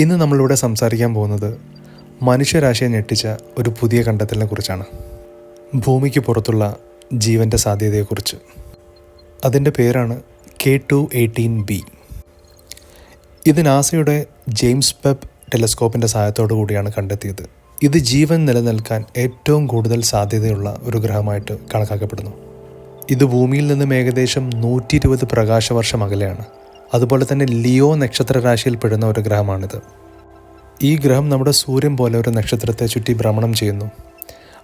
ഇന്ന് നമ്മളിവിടെ സംസാരിക്കാൻ പോകുന്നത് മനുഷ്യരാശിയെ ഞെട്ടിച്ച ഒരു പുതിയ കണ്ടെത്തലിനെ കുറിച്ചാണ്. ഭൂമിക്ക് പുറത്തുള്ള ജീവന്റെ സാധ്യതയെക്കുറിച്ച്. അതിന്റെ പേരാണ് കെ ടു എയ്റ്റീൻ ബി. ഇത് നാസയുടെ ജെയിംസ് വെബ് ടെലസ്കോപ്പിന്റെ സഹായത്തോടു കൂടിയാണ് കണ്ടെത്തിയത്. ഇത് ജീവൻ നിലനിൽക്കാൻ ഏറ്റവും കൂടുതൽ സാധ്യതയുള്ള ഒരു ഗ്രഹമായിട്ട് കണക്കാക്കപ്പെടുന്നു. ഇത് ഭൂമിയിൽ നിന്നും ഏകദേശം നൂറ്റി ഇരുപത് പ്രകാശവർഷം അകലെയാണ്. അതുപോലെ തന്നെ ലിയോ നക്ഷത്ര രാശിയിൽ പെടുന്ന ഒരു ഗ്രഹമാണിത്. ഈ ഗ്രഹം നമ്മുടെ സൂര്യൻ പോലെ ഒരു നക്ഷത്രത്തെ ചുറ്റി ഭ്രമണം ചെയ്യുന്നു.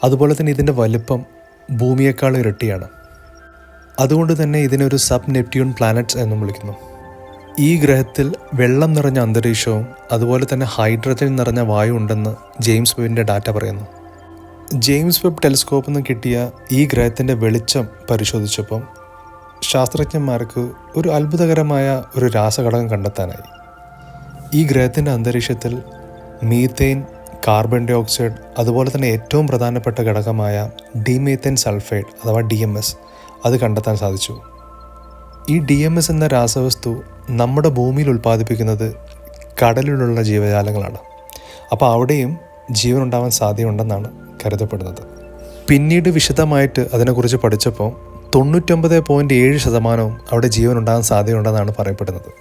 അതുപോലെ തന്നെ ഇതിന്റെ വലിപ്പം ഭൂമിയേക്കാൾ ഇരട്ടിയാണ്. അതുകൊണ്ട് തന്നെ ഇതിനൊരു സബ് നെപ്റ്റ്യൂൺ പ്ലാനറ്റ്സ് എന്നും വിളിക്കുന്നു. ഈ ഗ്രഹത്തിൽ വെള്ളം നിറഞ്ഞ അന്തരീക്ഷവും അതുപോലെ തന്നെ ഹൈഡ്രജൻ നിറഞ്ഞ വായു ഉണ്ടെന്ന് ജെയിംസ് വെബിന്റെ ഡാറ്റ പറയുന്നു. ജെയിംസ് വെബ് ടെലിസ്കോപ്പിൽ നിന്ന് കിട്ടിയ ഈ ഗ്രഹത്തിന്റെ വെളിച്ചം പരിശോധിച്ചപ്പം ശാസ്ത്രജ്ഞന്മാർക്ക് ഒരു അത്ഭുതകരമായ ഒരു രാസഘടകം കണ്ടെത്താനായി. ഈ ഗ്രഹത്തിന്റെ അന്തരീക്ഷത്തിൽ മീത്തേൻ കാർബൺ ഡൈ ഓക്സൈഡ് അതുപോലെ തന്നെ ഏറ്റവും പ്രധാനപ്പെട്ട ഘടകമായ ഡിമീത്തേൻ സൾഫൈഡ് അഥവാ ഡി എം എസ് അത് കണ്ടെത്താൻ സാധിച്ചു. ഈ ഡി എം എസ് എന്ന രാസവസ്തു നമ്മുടെ ഭൂമിയിൽ ഉൽപ്പാദിപ്പിക്കുന്നത് കടലിലുള്ള ജീവജാലങ്ങളാണ്. അപ്പോൾ അവിടെയും ജീവൻ ഉണ്ടാവാൻ സാധ്യതയുണ്ടെന്നാണ് കരുതപ്പെടുന്നത്. പിന്നീട് വിശദമായിട്ട് അതിനെക്കുറിച്ച് പഠിച്ചപ്പോൾ തൊണ്ണൂറ്റൊമ്പത് പോയിന്റ് ഏഴ് ശതമാനവും അവിടെ ജീവൻ ഉണ്ടാകാൻ സാധ്യതയുണ്ടെന്നാണ് പറയപ്പെടുന്നത്.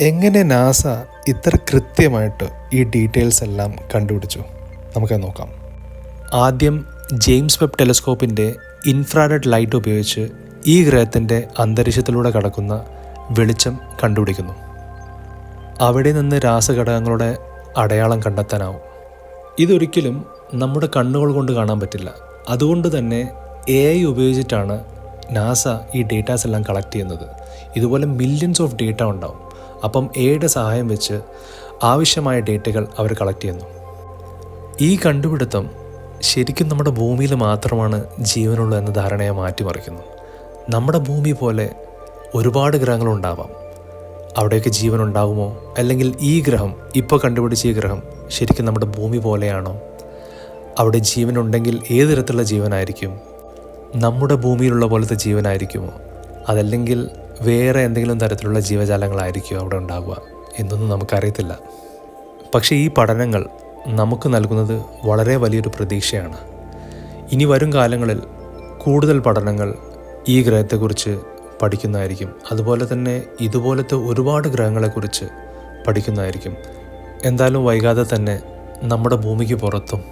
എങ്ങനെ നാസ ഇത്ര കൃത്യമായിട്ട് ഈ ഡീറ്റെയിൽസ് എല്ലാം കണ്ടുപിടിച്ചു? നമുക്ക് നോക്കാം. ആദ്യം ജെയിംസ് വെബ് ടെലിസ്കോപ്പിന്റെ ഇൻഫ്രാറെഡ് ലൈറ്റ് ഉപയോഗിച്ച് ഈ ഗ്രഹത്തിന്റെ അന്തരീക്ഷത്തിലൂടെ കടക്കുന്ന വെളിച്ചം കണ്ടുപിടിക്കുന്നു. അവിടെ നിന്ന് രാസഘടകങ്ങളുടെ അടയാളം കണ്ടെത്താനാവും. ഇതൊരിക്കലും നമ്മുടെ കണ്ണുകൾ കൊണ്ട് കാണാൻ പറ്റില്ല. അതുകൊണ്ട് തന്നെ എ ഐ ഉപയോഗിച്ചിട്ടാണ് നാസ ഈ ഡേറ്റാസ് എല്ലാം കളക്ട് ചെയ്യുന്നത്. ഇതുപോലെ മില്യൺസ് ഓഫ് ഡേറ്റ ഉണ്ടാവും. അപ്പം എയുടെ സഹായം വെച്ച് ആവശ്യമായ ഡേറ്റകൾ അവർ കളക്ട് ചെയ്യുന്നു. ഈ കണ്ടുപിടുത്തം ശരിക്കും നമ്മുടെ ഭൂമിയിൽ മാത്രമാണ് ജീവനുള്ളൂ എന്ന ധാരണയെ മാറ്റിമറിക്കുന്നു. നമ്മുടെ ഭൂമി പോലെ ഒരുപാട് ഗ്രഹങ്ങളുണ്ടാവാം അവിടെയൊക്കെ ജീവൻ ഉണ്ടാകുമോ അല്ലെങ്കിൽ ഈ ഗ്രഹം ഇപ്പോൾ കണ്ടുപിടിച്ച ഈ ഗ്രഹം ശരിക്കും നമ്മുടെ ഭൂമി പോലെയാണോ? അവിടെ ജീവനുണ്ടെങ്കിൽ ഏത് തരത്തിലുള്ള ജീവനായിരിക്കും? നമ്മുടെ ഭൂമിയിലുള്ള പോലത്തെ ജീവനായിരിക്കുമോ? അതല്ലെങ്കിൽ വേറെ എന്തെങ്കിലും തരത്തിലുള്ള ജീവജാലങ്ങളായിരിക്കുമോ അവിടെ ഉണ്ടാവുക? എന്നൊന്നും നമുക്കറിയത്തില്ല. പക്ഷേ ഈ പഠനങ്ങൾ നമുക്ക് നൽകുന്നത് വളരെ വലിയൊരു പ്രതീക്ഷയാണ്. ഇനി വരും കാലങ്ങളിൽ കൂടുതൽ പഠനങ്ങൾ ഈ ഗ്രഹത്തെക്കുറിച്ച് പഠിക്കുന്നതായിരിക്കും. അതുപോലെ തന്നെ ഇതുപോലത്തെ ഒരുപാട് ഗ്രഹങ്ങളെക്കുറിച്ച് പഠിക്കുന്നതായിരിക്കും. എന്തായാലും വൈകാതെ തന്നെ നമ്മുടെ ഭൂമിക്ക് പുറത്തും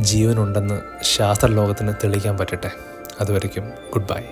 ജീവനുണ്ടെന്ന് ശാസ്ത്രലോകത്തിന് തെളിയിക്കാൻ പറ്റട്ടെ. അതുവരയ്ക്കും ഗുഡ് ബൈ.